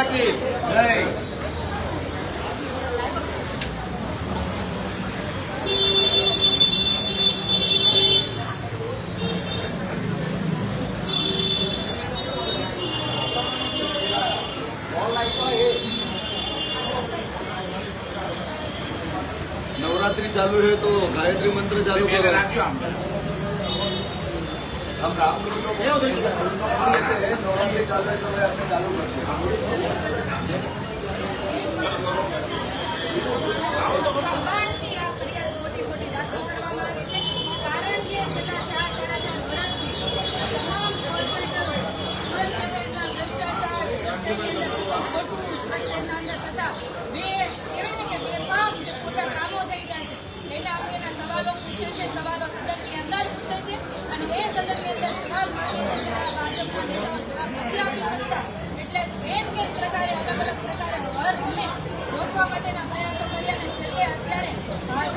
માતા કી નવરાત્રી ચાલુ છે તો ગાયત્રી મંત્ર ચાલુ કરો. আমরা নবান্নে জালের সবাই আপনি চালু করছি আমরা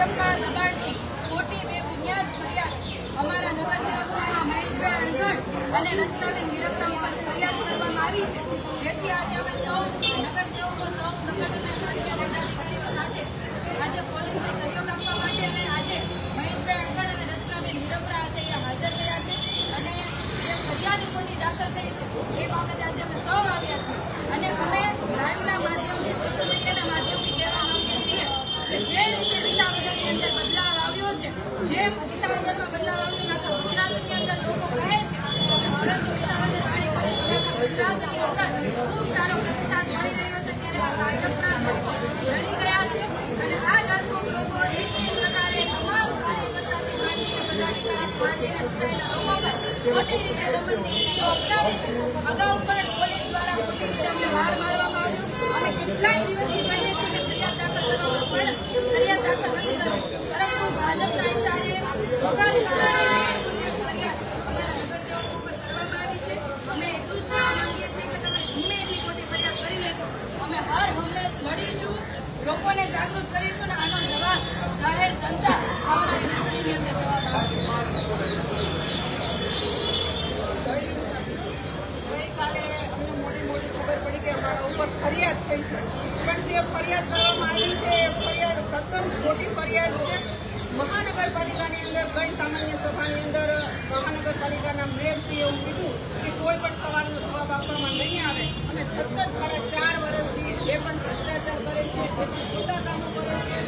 ભાજપના દબાણથી ખોટી બે બુનિયાદ ફરિયાદ અમારા નગરસેવક શ્રીના મહેશભાઈ અણગઢ અને રચનાબેન વિરક્તા ઉપર ફરિયાદ કરવામાં આવી છે. જેથી આજે અમે સૌ નગરસેવકો, સૌ સંગઠનના સાથી આજે પોલીસને સહયોગ આપવા માટે અને આજે મહેશભાઈ અણગઢ અને રચનાબેન વિરપરા આજે અહીંયા હાજર થયા છે. અને જે ફરિયાદ દાખલ થઈ છે, એ બાબતે આજે અમે સૌ આવ્યા છીએ અને અમે લાઈવના માધ્યમથી સોશિયલ મીડિયાના માધ્યમથી કહેવા માંગીએ છીએ કે જે રીતે વિસાવદરની અંદર બદલાવ આવ્યો છે જે વિસાવદરમાં બદલાવ આવ્યો છે આખા ગુજરાતની અંદર લોકો કહે છે કે હવે તો વિસાવદર પાણી કરે છે આખા ગુજરાતની અંદર આ ભાજપના લોકો ડરી છે અને આ ડરપોક લોકો એક રીતે દમનની નીતિઓ છે અને કેટલાય દિવસથી પરંતુ ભાજપના ઇશારે વગર કારણે ન્યાયપૂર્વક ફરિયાદ અમારા નગરસેવકો ઉપર કરવામાં આવી છે અમે એટલું જ કહેવા માંગીએ છીએ કે તમે ગમે એટલી ખોટી ફરિયાદ કરી લેશો અમે હર હંમેશ લડીશું લોકોને જાગૃત કરીશું અને આનો જવાબ જાહેર જનતા આવનારી ચૂંટણીની અંદર જવાબ આપશે ગઈકાલે અમને મોટી મોટી ખબર પડી કે અમારા ઉપર ફરિયાદ થઈ છે. પણ જે ફરિયાદ કરવામાં આવી છે, એ ફરિયાદ તદ્દન ખોટી ફરિયાદ છે. મહાનગરપાલિકાની અંદર ગઈ સામાન્ય સભાની અંદર, મહાનગરપાલિકાના મેયરશ્રીએ એવું કીધું કે કોઈ પણ સવાલનો જવાબ આપવામાં નહીં આવે અને સતત સાડા ચાર વર્ષથી જે પણ ભ્રષ્ટાચાર કરે છે, જે પણ ખોટા કામો કરે છે,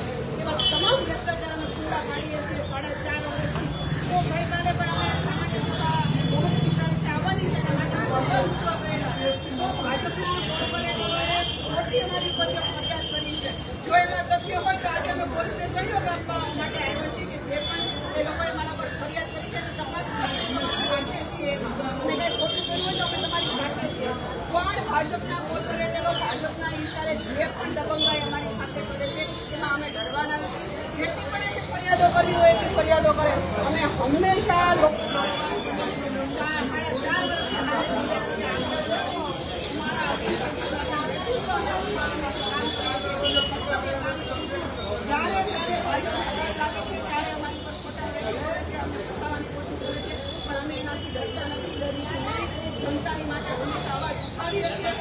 એવા તમામ ભ્રષ્ટાચાર અમે ખુલ્લા પાડીએ છીએ. સાડા ચાર વર્ષથી તો ગઈકાલે પણ અમે સામાન્ય સભા બહુ જ વિસ્તારથી આવવાની છે એના માટે ખબર મૂકવા ગયેલા તો ભાજપના કોર્પોરેટરોએ ખોટી અમારી ઉપર જે ફરિયાદ કરી છે જો એમાં તથ્ય હોય તો આજે અમે પોલીસને સહયોગ આપવા માટે આવ્યા છીએ કે જે પણ એ લોકોએ મારા પર ફરિયાદ કરી છે અને તપાસ આપણે તમારી સાથે છીએ એમાં. અને કંઈ ખોટું કર્યું હોય તો અમે તમારી સાથે છીએ પણ ભાજપના કોર્પોરેટરો ભાજપના ઇશારે જે પણ દબંગાઈ અમારી સાથે કરે છે તેમાં અમે ડરવાના નથી જેટલી પણ એમને ફરિયાદો કરવી હોય એટલી ફરિયાદો કરે અમે હંમેશા લોકો ચાર સાડા ચાર વર્ષથી કામ કરી રહ્યા છીએ. જ્યારે જ્યારે ભાજપને ડર લાગે છે ત્યારે અમારી પર ખોટા કેસ કરે છે અમને ફસાવવાની કોશિશ કરે છે પણ અમે એનાથી ડરતા નથી ડરીશું નહીં જનતાની માટે હંમેશા અવાજ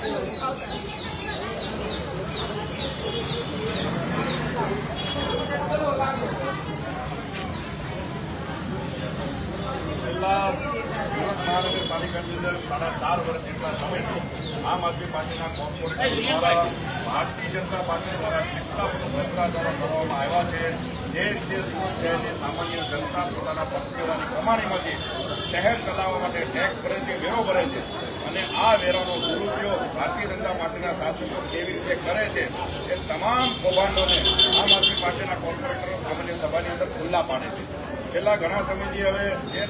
ઉઠાવતા સુરત મહાનગરપાલિકાની અંદર સાડા ચાર વર્ષ જેટલા સમયથી આમ આદમી પાર્ટીના કોર્પોરેટર દ્વારા ભારતીય જનતા પાર્ટી દ્વારા કેટલા બધો દ્વારા કરવામાં આવ્યા છે. જે રીતે સુરત શહેરની સામાન્ય જનતા પોતાના પક્ષીઓની કમાણીમાંથી શહેર ચલાવવા માટે ટેક્સ ભરે છે વેરો ભરે છે. અને આ વેરાનો દુરુપયોગ ભારતીય જનતા પાર્ટીના શાસકો કેવી રીતે કરે છે એ તમામ કૌભાંડોને આમ આદમી પાર્ટીના કોર્પોરેટરો સામાન્ય સભાની અંદર ખુલ્લા પાડે છે. છેલ્લા ઘણા સમયથી હવે જે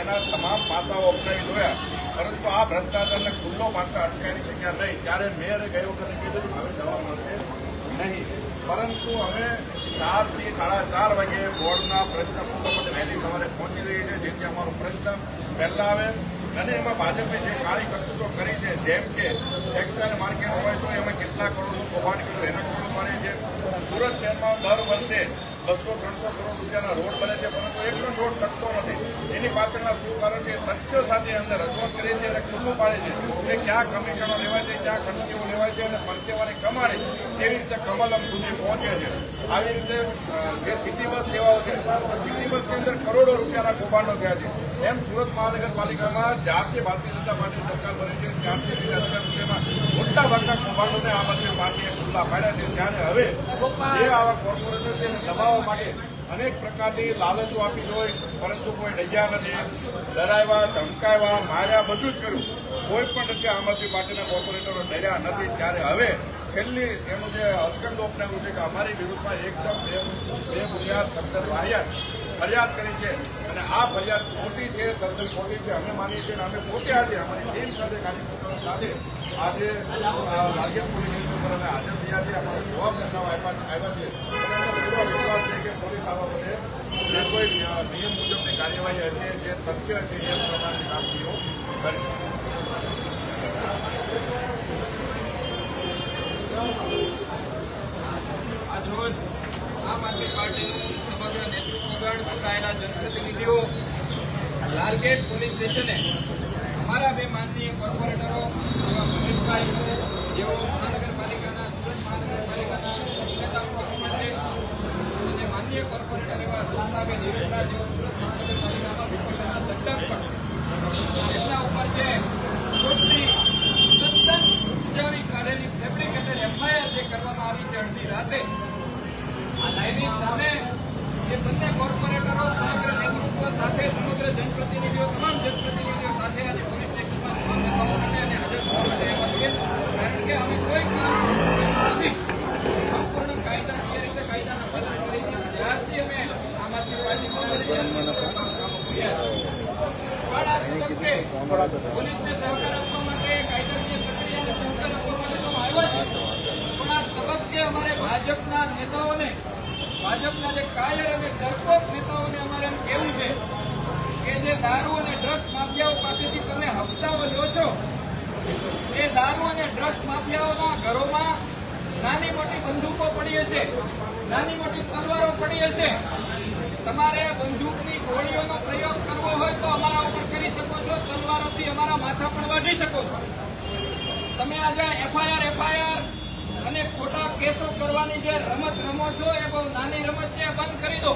એના તમામ પાસાઓ અપનાવી જોયા, પરંતુ આ ભ્રષ્ટાચારને ખુલ્લો પાડતા અટકાવી શક્યા નહીં. ત્યારે મેયરે ગઈ વખતે કીધું હવે જવા મળશે નહીં. પરંતુ હવે ચારથી સાડા ચાર વાગે બોર્ડના પ્રશ્ન પૂછવા માટે વહેલી સવારે પહોંચી રહી છે જેથી અમારો પ્રશ્ન પહેલા આવે અને એમાં ભાજપે જે કાળી કરતૂતો કરી છે, જેમ કે ટેક્સટાઇલ માર્કેટ હોય તો એમાં કેટલા કરોડનું કૌભાંડ કર્યું, એના કરોડ મળે છે સુરત શહેરમાં દર વર્ષે બસો, ત્રણસો કરોડ રૂપિયાના રોડ બને છે, પરંતુ એક પણ રોડ ટકતો નથી. એની પાછળના શું કારણ છે તથ્યો સાથે અમને રજૂઆત કરે છે અને ખુલ્લું પાડે છે કે ક્યાં કમિશનો લેવાય છે, ક્યાં ખંડકીઓ લેવાય છે અને પરસેવાની કમાણી કેવી રીતે કમલમ સુધી પહોંચે છે. આવી રીતે જે સિટી બસ સેવાઓ છે સિટી બસની અંદર કરોડો રૂપિયાના કૌભાંડો થયા છે. એમ સુરત મહાનગરપાલિકામાં જ્યારથી ભારતીય જનતા પાર્ટી સરકાર બની છે, ત્યારથી બીજા અત્યાર સુધીમાં મોટા ભાગના કૌભાંડોને આમ આદમી પાર્ટીએ ખુલ્લા પાડ્યા છે. ત્યારે હવે જે આવા કોર્પોરેટર છે એને દબાવવા માટે અનેક પ્રકારની લાલચો આપી હોય, પરંતુ કોઈ ડગ્યા નથી, ડરાવ્યા, ધમકાવ્યા, માર્યા, બધું જ કર્યું. કોઈ પણ રીતે આમ આદમી પાર્ટીના કોર્પોરેટરો ડર્યા નથી. ત્યારે હવે છેલ્લી એનું જે અદકંડ અપનાવ્યું છે કે અમારી વિરુદ્ધમાં એકદમ બે- બુનિયાદ તદ્દન વાહિયાત ફરિયાદ કરી છે અને આ ફરિયાદ ખોટી છે તદ્દન ખોટી છે, અમે માનીએ છીએ અને અમે પોતે આજે અમારી ટીમ સાથે કાર્યકર્તાઓ સાથે આજે રાજ્ય પોલીસ સ્ટેશન પર અમે હાજર થયા છીએ, અમારો જવાબ દર્શાવવા આવ્યા છે. અને વિશ્વાસ છે કે પોલીસ આ બાબતે જે કોઈ નિયમ મુજબની કાર્યવાહી હશે, જે તથ્ય હશે, એ પ્રમાણે કામગીરીઓ કરશે. આજરોજ આમ આદમી પાર્ટીનું સમગ્ર નેતૃત્વગણ ચૂંટાયેલા જનપ્રતિનિધિઓ લાલગેટ પોલીસ સ્ટેશને અમારા બે માનનીય કોર્પોરેટરો એવા મહેશભાઈ, જેઓ મહાનગરપાલિકાના સુરત મહાનગરપાલિકાના નેતા પક્ષ અને માનનીય કોર્પોરેટર એવા રચનાબેન હિરેરા જેઓ સુરત મહાનગરપાલિકામાં વિપક્ષના દંડક પણ એમના ઉપર જે ખોટી સત્તર ઉપજાવી કાઢેલી ફેબ્રિકેટેડ એફઆઈઆર જે કરવામાં આવી છે અડધી રાતે એની સામે જે બંને કોર્પોરેટરો સાથે સમગ્ર જનપ્રતિનિધિઓ તમામ જનપ્રતિનિધિઓ સાથે આજે પોલીસ સ્ટેશનમાં તમામ નેતાઓ અને હાજર થવા માટે આવ્યા છીએ. કારણ કે અમે કોઈ સંપૂર્ણ કાયદાકીય રીતે કાયદાના પાલન કરીને જ્યારથી અમે આમ આદમી પાર્ટી પણ આ પોલીસને સહકાર આપવા માટે કાયદાકીય પ્રક્રિયાને સહકાર આપવા માટે તો આવ્યા છે પણ આ તબક્કે અમારે ભાજપના નેતાઓને ભાજપના જે કાયર અને ડરપોક નેતાઓને અમારે એમ કહેવું છે કે જે દારૂ અને ડ્રગ્સ માફિયાઓ પાસેથી તમે હપ્તાઓ લો છો, એ દારૂ અને ડ્રગ્સ માફિયાઓના ઘરોમાં નાની મોટી બંદૂકો પડી હશે, નાની મોટી તલવારો પડી હશે. તમારે બંદૂકની ગોળીઓનો પ્રયોગ કરવો હોય તો અમારા ઉપર કરી શકો છો, તલવારોથી અમારા માથા પણ વાઢી શકો છો. તમે આજે એફઆઈઆર એફઆઈઆર અને ખોટા કેસો કરવાની જે રમત રમો છો એ બહુ નાની રમત છે, બંધ કરી દો.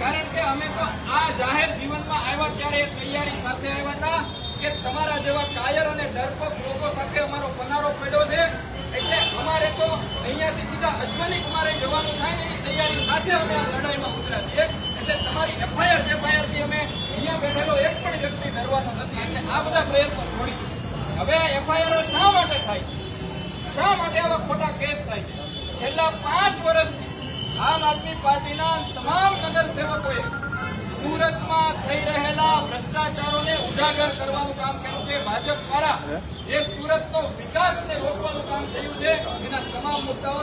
કારણ કે અમે તો આ જાહેર જીવનમાં આવ્યા ત્યારે તૈયારી સાથે આવ્યા હતા કે તમારા જેવા કાયર અને ડરપોક લોકો સાથે અમારો પનારો પડ્યો છે. એટલે અમારે તો અહીંયાથી સીધા અશ્વની કુમારે જવાનું થાય ને એની તૈયારી સાથે અમે આ લડાઈમાં ઉતર્યા છીએ. એટલે તમારી એફઆઈઆર એફઆઈઆરથી અમે અહીંયા બેઠેલો એક પણ વ્યક્તિ ડરવાનો નથી. એટલે આ બધા પ્રયત્નો છોડી. હવે એફઆઈઆર શા માટે થાય? છે શા માટે આવા ખોટા કેસ થાય છે? છેલ્લા પાંચ વર્ષથી આમ આદમી પાર્ટીના તમામ નગરસેવકોએ સુરતમાં થઈ રહેલા ભ્રષ્ટાચારોને ઉજાગર કરવાનું કામ કર્યું છે. ભાજપ દ્વારા જે સુરતનો વિકાસને રોકવાનું કામ થયું છે, એના તમામ મુદ્દાઓ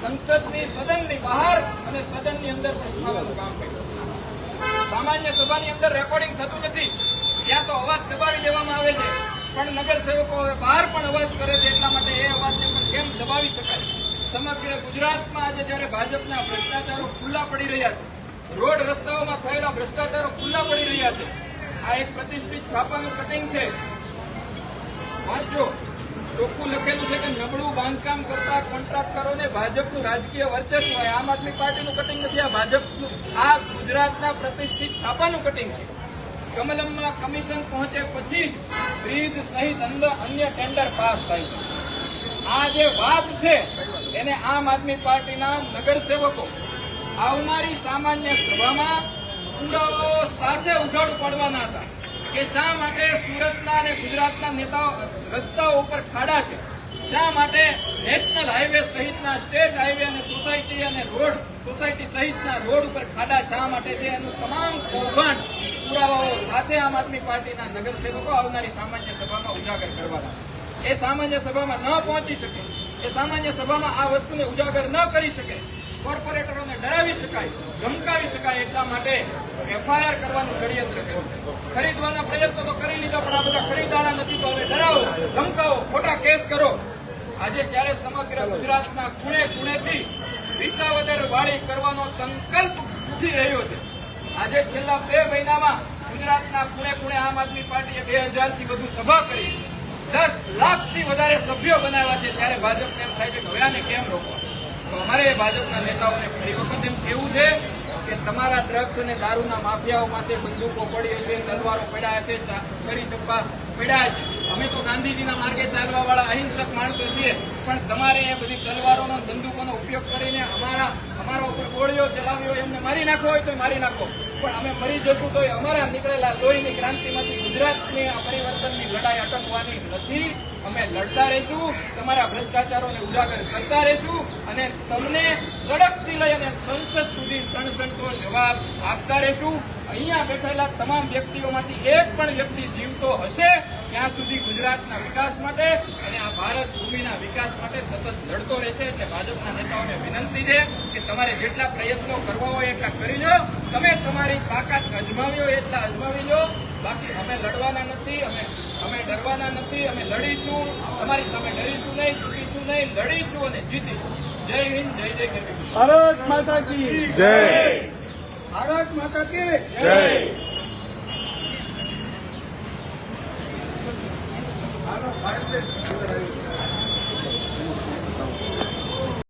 સંસદની સદનની બહાર અને સદનની અંદર પણ ઉઠાવવાનું કામ કર્યું સામાન્ય સભાની અંદર રેકોર્ડિંગ થતું નથી. ત્યાં તો અવાજ દબાવી દેવામાં આવે છે. પણ નગરસેવકો હવે બહાર પણ અવાજ કરે છે, એટલા માટે એ અવાજને પણ કેમ દબાવી શકાય? સમગ્ર ગુજરાતમાં આજે જ્યારે ભાજપના ભ્રષ્ટાચારો ખુલ્લા પડી રહ્યા છે, રોડ રસ્તાઓમાં થયેલા ભ્રષ્ટાચારો ખુલ્લા પડી રહ્યા છે, આ એક પ્રતિષ્ઠિત છાપાનું કટિંગ છે. વાંચો ચોખ્ખું લખેલું છે કે નબળું બાંધકામ કરતા કોન્ટ્રાક્ટરોને ભાજપનું રાજકીય વર્ચસ્વ આમ આદમી પાર્ટીનું કટિંગ નથી, આ ભાજપનું, આ ગુજરાતના પ્રતિષ્ઠિત છાપાનું કટિંગ છે. કમલમમાં કમિશન પહોંચે પછી જ બ્રિજ સહિત અંદર અન્ય ટેન્ડર પાસ થાય છે. આ જે વાત છે એને આમ આદમી પાર્ટીના નગરસેવકો આવનારી સામાન્ય સભામાં પુરાવાઓ સાથે ઉઘડ પાડવાના હતા કે શા માટે સુરતના અને ગુજરાતના નેતાઓ રસ્તાઓ ઉપર ખાડા છે? શા માટે નેશનલ હાઈવે સહિતના સ્ટેટ હાઈવે અને સોસાયટી અને રોડ, સોસાયટી સહિતના રોડ ઉપર ખાડા શા માટે છે? એનું તમામ કૌભાંડ પુરાવાઓ સાથે આમ આદમી પાર્ટીના નગરસેવકો આવનારી સામાન્ય સભામાં ઉજાગર કરવાના એ સામાન્ય સભામાં ન પહોંચી શકે, એ સામાન્ય સભામાં આ વસ્તુને ઉજાગર ન કરી શકે કોર્પોરેટરોને ડરાવી શકાય, ધમકાવી શકાય એટલા માટે એફઆઈઆર કરવાનું ષડયંત્ર કર્યું ખરીદવાના પ્રયત્નો તો કરી લીધા, પણ આ બધા ખરીદાણા નથી, તો હવે ડરાવો, ધમકાવો, ખોટા કેસ કરો. આજે જ્યારે સમગ્ર ગુજરાતના ખૂણે ખૂણેથી વિસાવદર વાળી કરવાનો સંકલ્પ ઉઠી રહ્યો છે. આજે છેલ્લા બે મહિનામાં ગુજરાતના ખૂણે ખૂણે આમ આદમી પાર્ટીએ બે હજારથી વધુ સભા કરી, દસ લાખથી વધારે સભ્યો બનાવ્યા છે. ત્યારે ભાજપને એમ થાય છે કે હવે આને કેમ રોકવા? તો અમારે ભાજપના નેતાઓને ફરી વખત એમ કહેવું છે કે તમારા ડ્રગ્સ અને દારૂના માફિયાઓ પાસે બંદૂકો પડી હશે, તલવારો પડ્યા હશે છરી ચપ્પા પડ્યા હશે અમે તો ગાંધીજીના માર્ગે ચાલવાવાળા અહિંસક માણસો છીએ, પણ તમારે એ બધી તલવારોનો બંદૂકોનો ઉપયોગ કરીને અમારા અમારા ઉપર ગોળીઓ ચલાવ્યો એમને મારી નાખો હોય તો મારી નાખો. પણ અમે મરી જશું તો અમારા નીકળેલા લોહીની ક્રાંતિમાંથી ગુજરાતની આ પરિવર્તનની લડાઈ અટકવાની નથી. અમે લડતા રહીશું, તમારા ભ્રષ્ટાચારોને ઉજાગર કરતા રહીશું અને તમને સડકથી લઈ અને સંસદ સુધી સણસણતો જવાબ આપતા રહીશું. અહીંયા બેઠેલા તમામ વ્યક્તિઓમાંથી એક પણ વ્યક્તિ જીવતો હશે ત્યાં સુધી ગુજરાતના વિકાસ માટે અને આ ભારત ભૂમિના વિકાસ માટે સતત લડતો રહેશે એટલે ભાજપના નેતાઓને વિનંતી છે કે તમારે જેટલા પ્રયત્નો કરવા હોય એટલા કરી લો. તમે તમારી તાકાત અજમાવી હોય એટલા અજમાવી લો. બાકી અમે લડવાના નથી અમે અમે ડરવાના નથી અમે લડીશું તમારી સામે ડરીશું નહીં ચૂકીશું નહીં લડીશું અને જીતીશું. જય હિન્દ જય જય ગરવી ભારત માતા કી જય. ભારત માતા કી જય.